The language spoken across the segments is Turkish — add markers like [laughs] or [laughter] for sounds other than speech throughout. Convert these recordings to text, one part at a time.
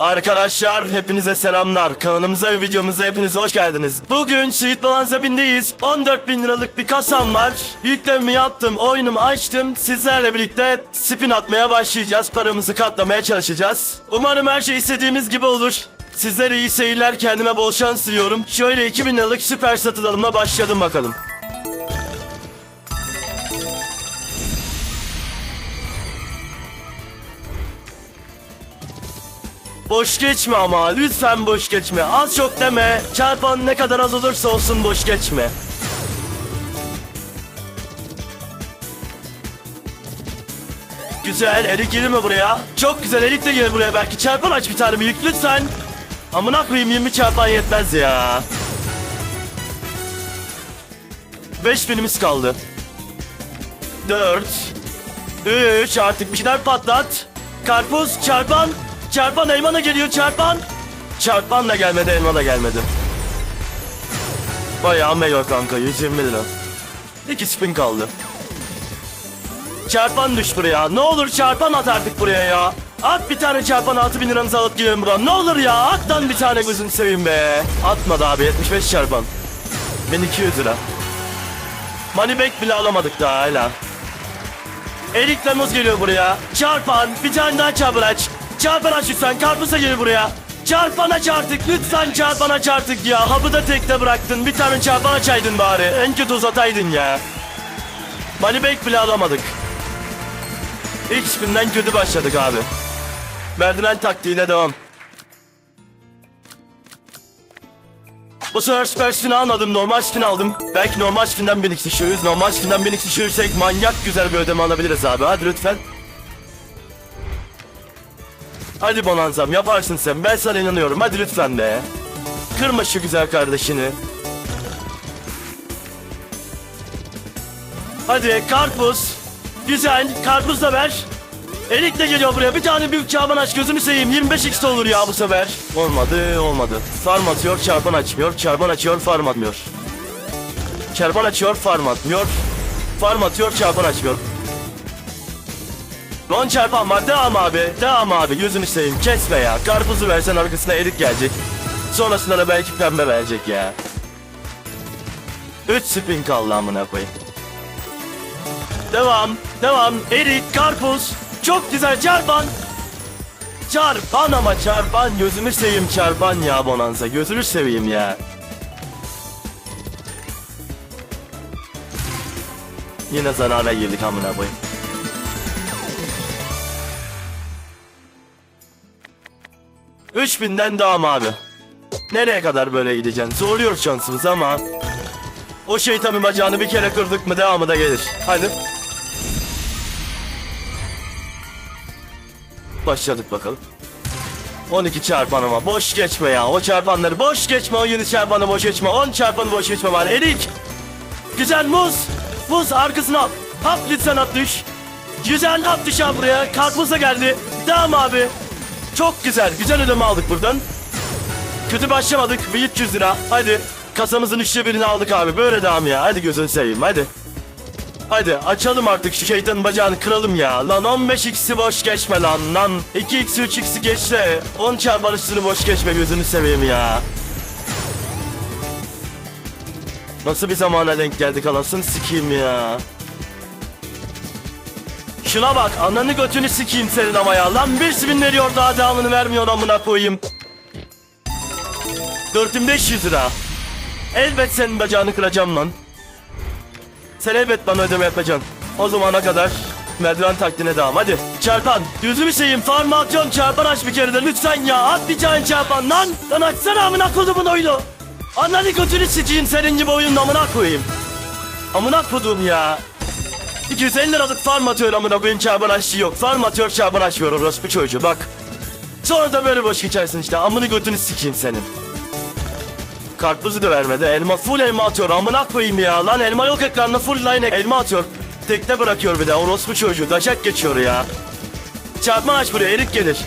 Arkadaşlar hepinize selamlar. Kanalımıza ve videomuza hepiniz hoş geldiniz. Bugün Şehit Balanza bindeyiz. 14 bin liralık bir kasam var. Yüklememi yaptım, oyunumu açtım. Sizlerle birlikte spin atmaya başlayacağız. Paramızı katlamaya çalışacağız. Umarım her şey istediğimiz gibi olur. Sizlere iyi seyirler, kendime bol şans diliyorum. Şöyle 2000 liralık süper satın alımla başladım bakalım. Boş geçme ama lütfen boş geçme. Az çok deme. Çarpan ne kadar az olursa olsun boş geçme. Güzel Erik gelir mi buraya? Çok güzel Erik de gelir buraya belki. Çarpan aç bir tane büyük lütfen. Amına koyayım 20 çarpan yetmez ya. 5 binimiz kaldı. 4 3 artık bir şeyler patlat. Karpuz çarpan. Çarpan elmana geliyor çarpan. Çarpan da gelmedi elma da gelmedi. Bayağı meyve kanka 120 lira. İki spin kaldı. Çarpan düş buraya. Ne olur çarpan at artık buraya ya. At bir tane çarpan 6000 liranızı alıp gidelim buradan. Ne olur ya at lan bir tane gözünü seveyim be. Atmadı abi 75 çarpan. 1200 lira. Money back bile alamadık daha hala. Erik muz geliyor buraya. Çarpan bir tane daha çarpan aç. Çarpan aç lütfen karpuza gel buraya. Çarpan aç artık lütfen çarpan aç artık ya. Hapı da tekte bıraktın. Bir tane çarpan açaydın bari. En kötü uzataydın ya. Back bile alamadık. İlk spinden kötü başladık abi. Merdiven taktiğiyle devam. Bu sefer süper spin almadım, normal spin aldım. Belki normal spinden 1000 düşürürüz. Normal spinden 1000 düşürürsek manyak güzel bir ödeme alabiliriz abi. Hadi lütfen. Hadi Bonanzam yaparsın sen. Ben sana inanıyorum. Hadi lütfen be. Kırma şu güzel kardeşini. Hadi karpuz. Güzel. Karpuz da ver. Erik de geliyor buraya. Bir tane büyük çarpan aç gözünü seveyim. 25 x olur ya bu sefer. Olmadı olmadı. Farm atıyor çarpan açmıyor. Çarpan açıyor farm atmıyor. Çarpan açıyor farm atmıyor. Farm atıyor çarpan açmıyor. Ron çarpan var. Devam abi. Devam abi. Gözünü seveyim. Kesme ya. Karpuzu versen arkasına erik gelecek. Sonrasında da belki pembe verecek ya. 3 spin kaldı amına koyayım. Devam, devam. Erik, karpuz. Çok güzel çarpan. Çarpan ama çarpan. Gözümü seveyim çarpan ya Bonanza. Gözünü seveyim ya. Yine zarara girdik amına koyayım. Üç binden devam abi. Nereye kadar böyle gideceksin? Zorluyor şansımız ama... O şeytanın bacağını bir kere kırdık mı devamı da gelir. Hadi. Başladık bakalım. 12 çarpan ama boş geçme ya. O çarpanları boş geçme. O 7 çarpanı boş geçme. 10 çarpanı boş geçme var. Erik. Güzel muz. Muz arkasına al. Hap lütfen at düş. Güzel hap düş al buraya. Karpuz da geldi. Devam abi. Çok güzel. Güzel ödeme aldık buradan. Kötü başlamadık. Bir 300 lira. Hadi. Kasamızın üçte birini aldık abi. Böyle devam ya. Hadi gözünü seveyim. Hadi. Hadi açalım artık şu şeytanın bacağını kıralım ya. Lan 15x'i boş geçme lan lan. 2x 3x'i geç de 10 çarpan üstünü boş geçme gözünü seveyim ya. Nasıl bir zamana denk geldik anasını sikeyim ya. Şuna bak ananı götünü sikeyim senin ama ya. Lan bir spin veriyor daha devamını vermiyor amına koyayım. 4500 lira. Elbet senin bacağını kıracağım lan. Sen elbet bana ödeme yapacaksın. O zamana kadar merdiven taktiğine devam. Hadi çarpan. Yüzümü şeyim farm atıyorum çarpan aç bir kere de lütfen ya. At bir tane çarpan lan. Lan açsana amına kodumun oyunu. Ananı götünü sikeyim senin gibi oyunun amına koyayım. Amına kodum ya. 250 liralık farm atıyor amına koyayım çarpan aççı yok. Farm atıyor çarpan açmıyor orospu çocuğu bak. Sonra da böyle boş geçersin işte amını götünü sikeyim senin. Karpuzu da vermedi. Elma full elma atıyor. Amına koyayım ya. Lan elma yok ekranda full line elma atıyor. Tekte bırakıyor bir de. Orospu çocuğu. Daşak geçiyor ya. Çarpma aç buraya. Erik gelir.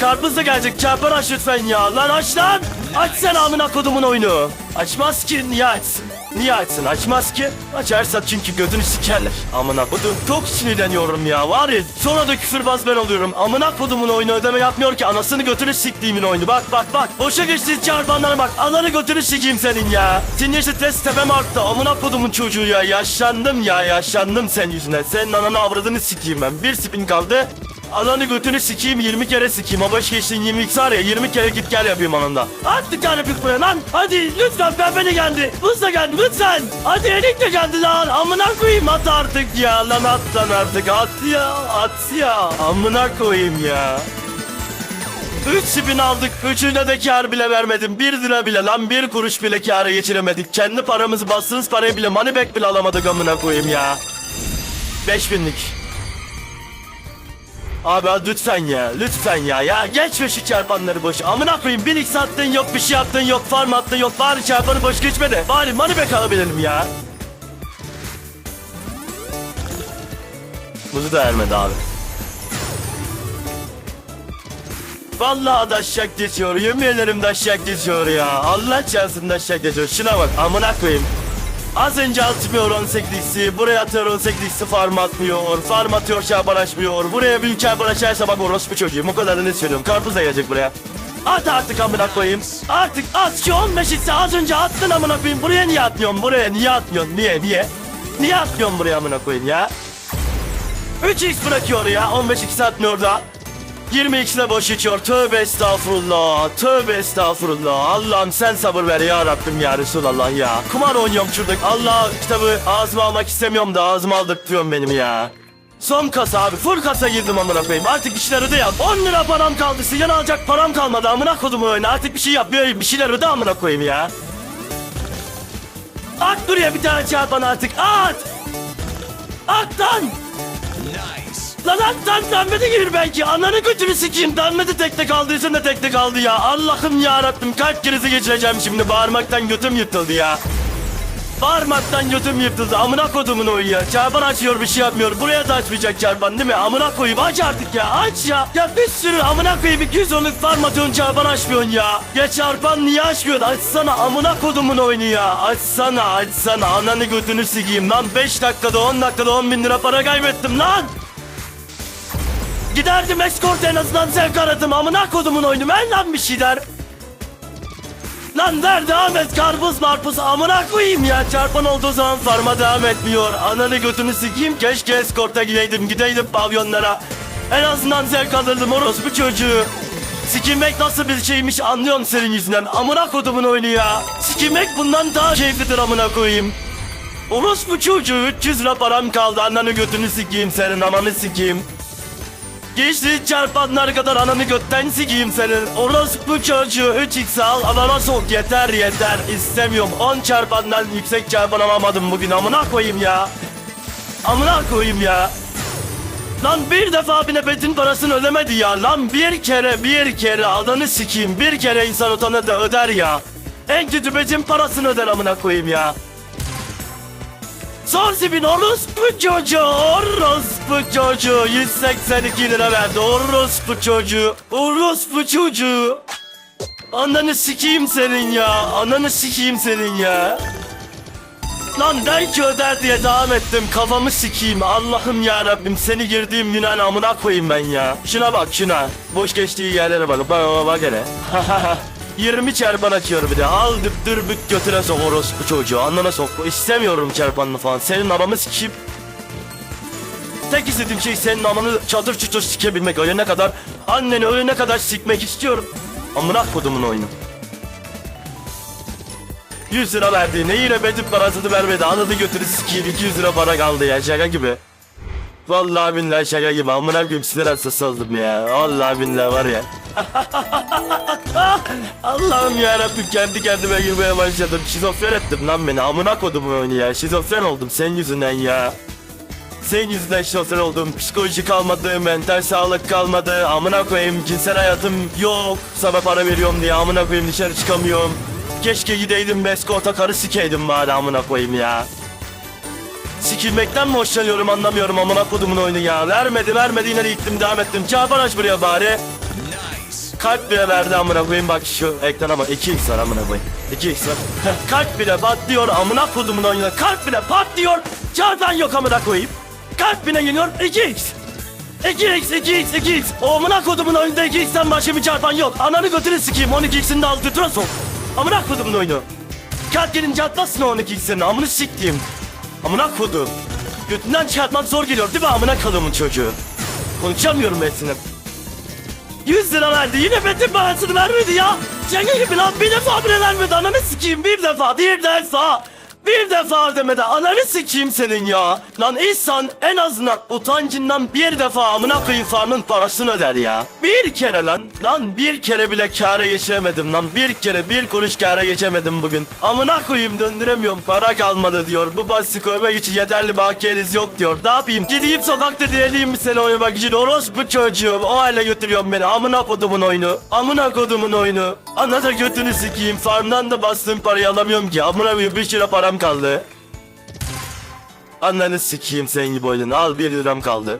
Karpuz da gelecek. Çarpma aç lütfen ya. Lan aç lan. Aç sen amına kodumun oyunu. Açmaz ki. Açsın? Niye açsın? Açmaz ki. Açarsa çünkü götünü sikerler. Amına kodum. Çok sinirleniyorum ya. Var ya sonra da küfürbaz ben oluyorum. Amına kodumun oyunu ödeme yapmıyor ki. Anasını götünü siktiğimin oyunu. Bak bak bak. Boşa geçti çarpanlara bak. Ananı götünü sikeyim senin ya. Sinir stres tepem arttı. Amına kodumun çocuğu ya. Yaşlandım ya. Yaşlandım sen yüzüne. Senin ananı avradını sikeyim ben. Bir spin kaldı. Ananı götünü sikeyim 20 kere sikeyim. Baş geçtiğin 22 var ya 20 kere git gel yapayım anında. Hadi tane pik buraya lan. Hadi lütfen pembe de geldi. Buz da geldi lütfen. Hadi elik de geldi lan. Amına koyayım at artık ya. Lan at lan artık at ya. At ya. Amına koyayım ya. Üç spin aldık. Üçüne de kar bile vermedim. Bir lira bile lan bir kuruş bile kâra geçiremedik. Kendi paramızı bastığınız parayı bile money back bile alamadık amına koyayım ya. 5000'lik. Abi lütfen ya lütfen ya. Ya geçme şu çarpanları boş amına koyayım bir x attın yok bir şey attın yok farm attın yok bari çarpanı boş geçme de bari money back alabilirim ya. Buzu da ermedi abi. Vallahi daşşak geçiyor yemin ederim daşşak geçiyor ya. Allah çarpsın daşşak geçiyor. Şuna bak amına koyayım Az önce atmıyor 18'lisi, buraya atıyor 18'lisi farm atmıyor, farm atıyor şaban açmıyor, buraya büyük şaban açarsa bak orospu çocuğum, o kadar da ne söylüyorum, karpuz da gelecek buraya. At artık amına koyayım, artık at şu 15 ise az önce attın amına koyayım, buraya niye atmıyorsun, buraya niye atmıyorsun, niye, niye? Niye atmıyorsun buraya amına koyayım ya? 3x bırakıyor ya, 15 x atmıyor da. 20x'le boş içiyor. Tövbe estağfurullah. Tövbe estağfurullah. Allah'ım sen sabır ver ya Rabbim ya Resulallah ya. Kumar oynuyorum şurada. Allah kitabı ağzıma almak istemiyorum da ağzıma aldırtıyorsun benim ya. Son kasa abi. Full kasa girdim amına koyayım. Artık işler öde yap. 10 lira param kaldı. Sigara alacak param kalmadı. Amına kodum oyunu. Artık bir şey yap. Böyle bir şeyler öde amına koyayım ya. At buraya bir tane çarpan artık. At. At lan. Lan at lan denmedi gibi belki. Ananı götünü sikeyim. Denmedi tekte kaldıysa da tekte kaldı ya. Allah'ım ya Rabbim kalp krizi geçireceğim şimdi. Bağırmaktan götüm yırtıldı ya. Bağırmaktan götüm yırtıldı. Amına kodumun oyu ya. Çarpan açıyor bir şey yapmıyor. Buraya da açmayacak çarpan değil mi? Amına koyayım aç artık ya. Aç ya. Ya bir sürü amına koyayım 200 onluk farm atıyorsun çarpan açmıyorsun ya. Ya çarpan niye açmıyorsun? Açsana amına kodumun oyunu ya. Açsana açsana. Ananı götünü sikeyim lan. 5 dakikada 10 dakikada 10 bin lira para kaybettim lan. Giderdim eskort en azından zevk aradım amına kodumun oyunu ver lan bir şey der. Lan ver devam et karpuz marpuz amına koyayım ya çarpan olduğu zaman farma devam etmiyor. Ananı götünü sikeyim keşke eskorta gideydim gideydim pavyonlara. En azından zevk alırdım orospu çocuğu. Sikilmek nasıl bir şeymiş anlıyorum senin yüzünden amına kodumun oyunu ya. Sikilmek bundan daha keyiflidir amına koyayım. Orospu çocuğu 300 lira param kaldı ananı götünü sikeyim senin amanı sikeyim. Geçti çarpanlar kadar ananı götten sikeyim senin. Orospu çocuğu 3x al alana sok. Yeter yeter. İstemiyorum. 10 çarpandan yüksek çarpan alamadım bugün. Amına koyayım ya. Amına koyayım ya. Lan bir defa bile betin parasını ödemedi ya. Lan bir kere bir kere adanı sikeyim Bir kere insan utanır da öder ya. En kötü betin parasını öder amına koyayım ya Son sipin orospu çocuğu, orospu çocuğu. 182 lira verdi orospu çocuğu, orospu çocuğu. Ananı sikeyim senin ya, ananı sikeyim senin ya. Lan belki öder diye devam ettim kafamı sikeyim. Allah'ım ya Rabbim seni girdiğim günahın amına koyayım ben ya. Şuna bak şuna. Boş geçtiği yerlere bak bak bak, bak hele [laughs] 20 çarpan açıyor bir de. Al dıptır büt götüne sok orospu çocuğu. Anlana sok. İstemiyorum çarpanını falan. Senin anamı sikeyim. Tek istediğim şey senin amanı çadır çutur sikebilmek. Ölene kadar Anneni ölene kadar sikmek istiyorum. Amına kodumun oyunu. 100 lira verdiğine yine bedim parasını vermedi. Anladı götürü sikeyim. 200 lira para kaldı ya. Şaka gibi. Vallahi billahi şaka gibi. Amına koyayım sinir hastası oldum ya. Vallahi billahi var ya Allah'ım yarabbim kendi kendime girmeye başladım. Şizofren ettim lan beni. Amına kodum oyunu ya. Şizofren oldum senin yüzünden ya. Senin yüzünden şizofren oldum. Psikoloji kalmadı mental sağlık kalmadı. Amına koyayım cinsel hayatım yok. Sana para veriyorum diye amına koyayım dışarı çıkamıyorum. Keşke gideydim Beskota karı sikeydim bari amına koyayım ya. Sikilmekten mi hoşlanıyorum anlamıyorum amına kodumun oyunu ya. Vermedi vermedi. Yine de gittim devam ettim. Çağban aç buraya bari Kalp bile verdi amına koyayım. Bak şu ekrana bak. 2x var amına koyayım. 2x var. [laughs] Kalp bile patlıyor amına kodumun oyunu Kalp bile patlıyor. Çarpan yok amına koyayım. Kalp bile geliyor. 2x 2x 2x 2x O amına kodumun oyunda 2x'ten başka bir çarpan yok. Ananı götünü sikeyim. 12x'in de altı troso Amına kodumun oyunu. Kalp gelince atlasın o 12x'in amını siktiğim. Amına kodum. Götünden çıkartmak zor geliyor değil mi? Amına kalımın çocuğu. Konuşamıyorum ben senin 100 lira verdi yine betim parasını vermedi ya. Şaka gibi lan bir defa bile vermedi ananı sikeyim bir defa bir defa. Bir defa demedi ananı sikeyim senin ya. Lan insan en azından utancından bir defa amına koyayım parasını öder ya. Bir kere lan. Lan bir kere bile kâra geçemedim lan. Bir kere bir kuruş kâra geçemedim bugün. Amına koyayım döndüremiyorum para kalmadı diyor. Bu basi koymak için yeterli bakiyeniz yok diyor. Ne yapayım gideyim sokakta diyelim mi seni oynamak için orospu çocuğum. O hale götürüyorum beni amına kodumun oyunu. Amına kodumun oyunu. Anlatır götünü sikeyim. Farmdan da bastığım parayı alamıyorum ki. Amına koyayım bir lira param kaldı. Ananı sikeyim senin gibi oyunu. Al bir liram kaldı.